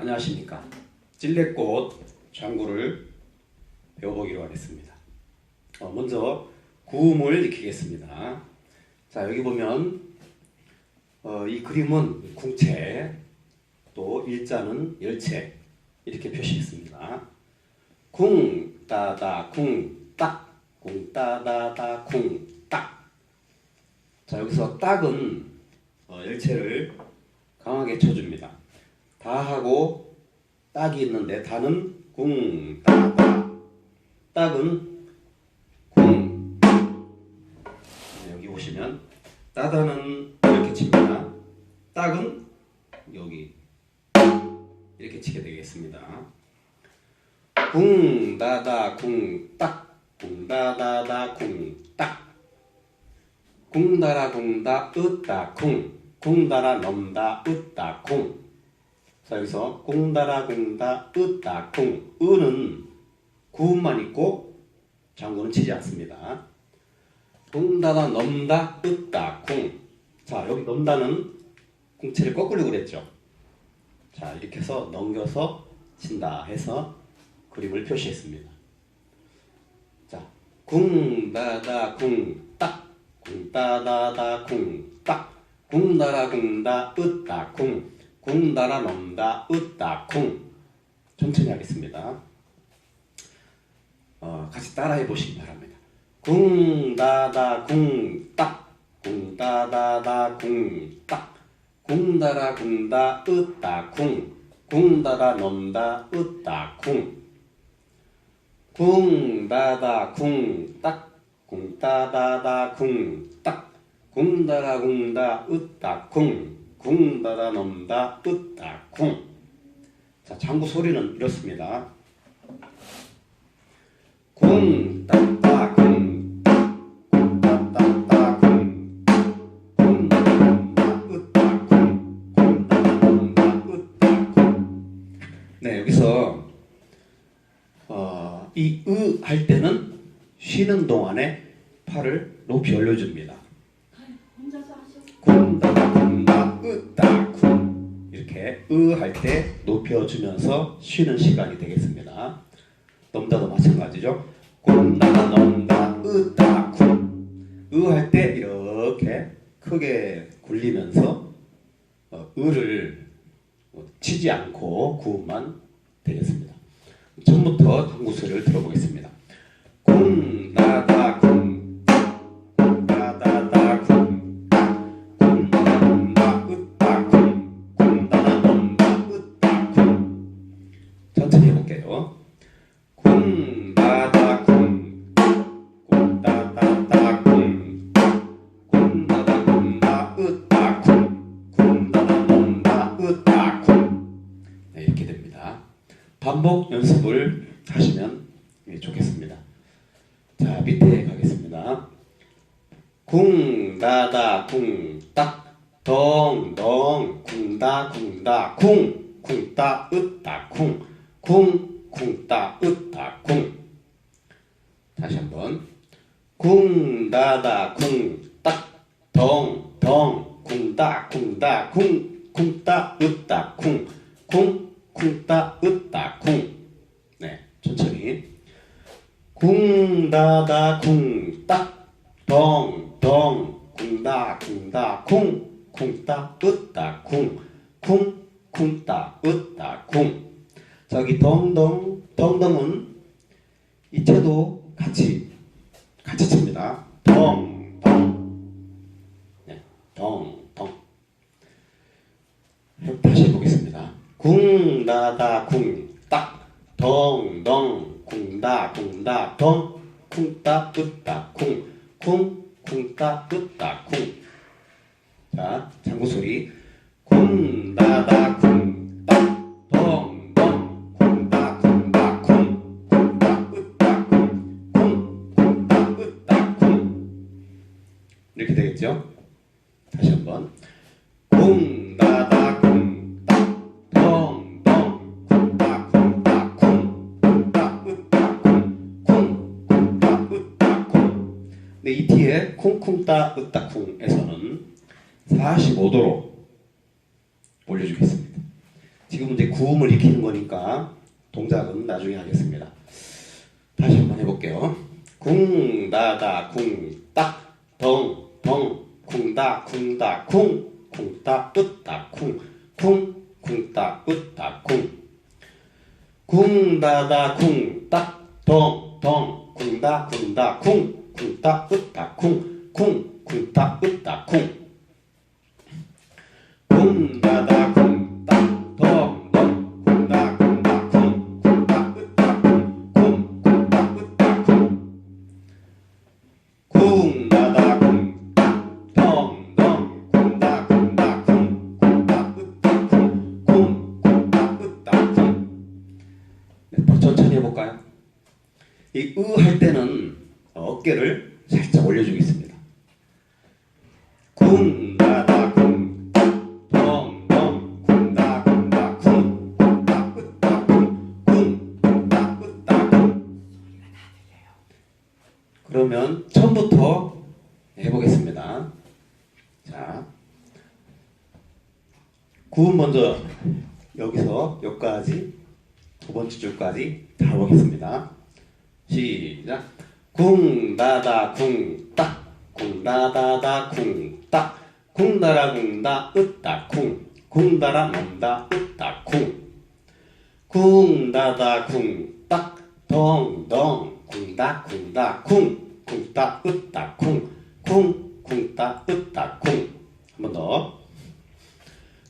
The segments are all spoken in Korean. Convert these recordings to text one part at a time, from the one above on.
안녕하십니까. 찔레꽃 장구를 배워보기로 하겠습니다. 어, 먼저 구음을 익히겠습니다. 자, 여기 보면 어, 이 그림은 궁채, 또 일자는 열채 이렇게 표시했습니다. 궁 따다 궁 딱, 궁 따다다 궁 딱. 자, 여기서 딱은 어, 열채를 강하게 쳐줍니다. 다 하고 딱이 있는데 다는 궁, 따, 따. 딱은 궁. 네, 여기 보시면 따다는 이렇게 칩니다. 딱은 여기 이렇게 치게 되겠습니다. 궁, 따다, 궁, 딱. 궁, 따다다, 궁, 딱. 궁다라, 궁다, 으따, 쿵. 궁다라, 넘다, 으따, 쿵. 자, 여기서 공다라 공다 으따 쿵 으는 구음만 있고 장구는 치지 않습니다. 공다다 넘다 으따 쿵. 자, 여기 넘다는 궁체를 거꾸로 그랬죠. 자, 이렇게 해서 넘겨서 친다 해서 그림을 표시했습니다. 자, 궁다다 쿵딱 궁따다다 쿵딱 궁다라 궁다 으따 쿵 궁다라 넘다 으따 쿵 천천히 하겠습니다. 어, 같이 따라해 보시기 바랍니다. 궁다다 궁딱 궁다다다 궁딱 궁다라 궁다 으따 쿵 궁다라 넘다 으따 쿵 궁다다 궁딱 궁따다다 궁딱 궁다라 궁다 으따 쿵 궁다다 넘다 으따 쿵. 자 장구 소리는 이렇습니다. 쿵 따따 쿵. 쿵 따따따 쿵. 쿵 넘다 으따 쿵. 쿵 따다 넘다 으따 쿵. 네 여기서 어, 이으 할 때는 쉬는 동안에 팔을 높이 올려줍니다. 이렇게 으 할 때 높여주면서 쉬는 시간이 되겠습니다. 넘다도 마찬가지죠. 쿵다다 넘다 으따 쿵으 할 때 이렇게 크게 굴리면서 어, 으를 어, 치지 않고 구음만 되겠습니다. 처음부터 한구 소리를 들어보겠습니다. 쿵 천천히 해볼게요. 쿵 다 다 쿵. 쿵 다 다 다 쿵. 쿵 다 다 쿵 다 으따 쿵. 쿵 다다 넘다 으따 쿵. 네, 이렇게 됩니다. 반복 연습을 하시면 예, 좋겠습니다. 자 밑에 가겠습니다. 쿵 다 다 쿵 딱. 덩 덩. 쿵다 쿵다 쿵. 쿵따 으따 쿵 쿵 쿵따 으따 쿵 다시 한번. 쿵다다 쿵딱 덩덩 쿵다 쿵다 쿵 쿵따 으따 쿵쿵 쿵따 으따 쿵네 천천히. 쿵다다 쿵딱 덩덩 쿵다 쿵다 쿵 쿵따 으따 쿵쿵 쿵따 으따 쿵 저기 덩덩 덩덩은 이체도 같이 같이 칩니다. 덩덩 네, 덩덩 다시 해보겠습니다. 쿵다다 쿵딱. 덩덩 쿵다 쿵다 덩 쿵따 으따. 쿵쿵 쿵따 으따 쿵자 장구 소리. 쿵다다 쿵 되겠죠? 다시 한번 쿵다다 쿵딱 덩덩 쿵다 쿵다 쿵 쿵따 으따 쿵쿵 쿵따 으따 쿵 근데 이 뒤에 쿵쿵따 으따 쿵에서는 45도로 올려주겠습니다. 지금 이제 구음을 익히는 거니까 동작은 나중에 하겠습니다. 다시 한번 해볼게요. 쿵다다 쿵딱 덩 덩 쿵다 쿵다 쿵 쿵다 으다 쿵쿵 쿵다 으다 쿵 쿵다다 쿵딱 덩덩 쿵다 쿵다 쿵 쿵다 으다 쿵쿵 쿵다 으다 쿵 쿵다다 볼까요? 이 으 할 때는 어깨를 살짝 올려주겠습니다. 쿵 그러면 처음부터 해보겠습니다. 자, 구음 먼저 여기서 여기까지 두 번째 줄까지 다 해보겠습니다. 시작. 쿵다다 쿵딱 쿵다다다 쿵딱 쿵다라 쿵다 으따 쿵. 쿵다라 넘다 으따 쿵. 쿵다다 쿵딱 덩덩. 쿵다 쿵다 쿵. 쿵다 으따 쿵쿵 쿵다 으따 쿵. 한번 더.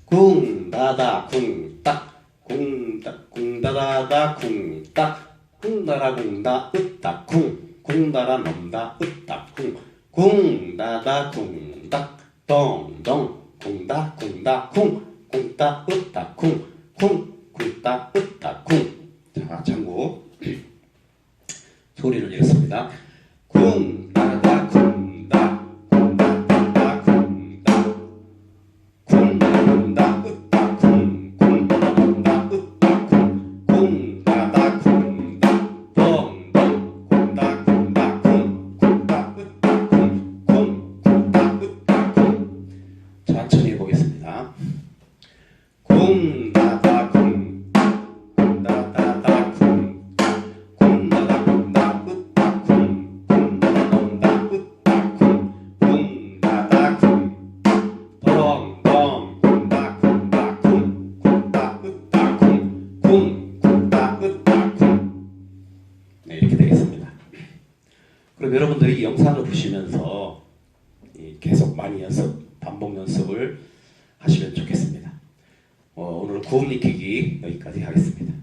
쿵다다 쿵딱 쿵다 쿵다다다 쿵딱 쿵다라 쿵다 으따 쿵. 쿵다라 넘다 으따 쿵. 쿵다다 쿵딱 덩덩. 쿵다 쿵다 쿵. 쿵다 으따 쿵쿵 쿵다 으따 쿵자 참고. 소리를 내겠습니다. 쿵 그럼 여러분들이 이 영상을 보시면서 이 계속 많이 연습, 반복 연습을 하시면 좋겠습니다. 어, 오늘 구음 익히기 여기까지 하겠습니다.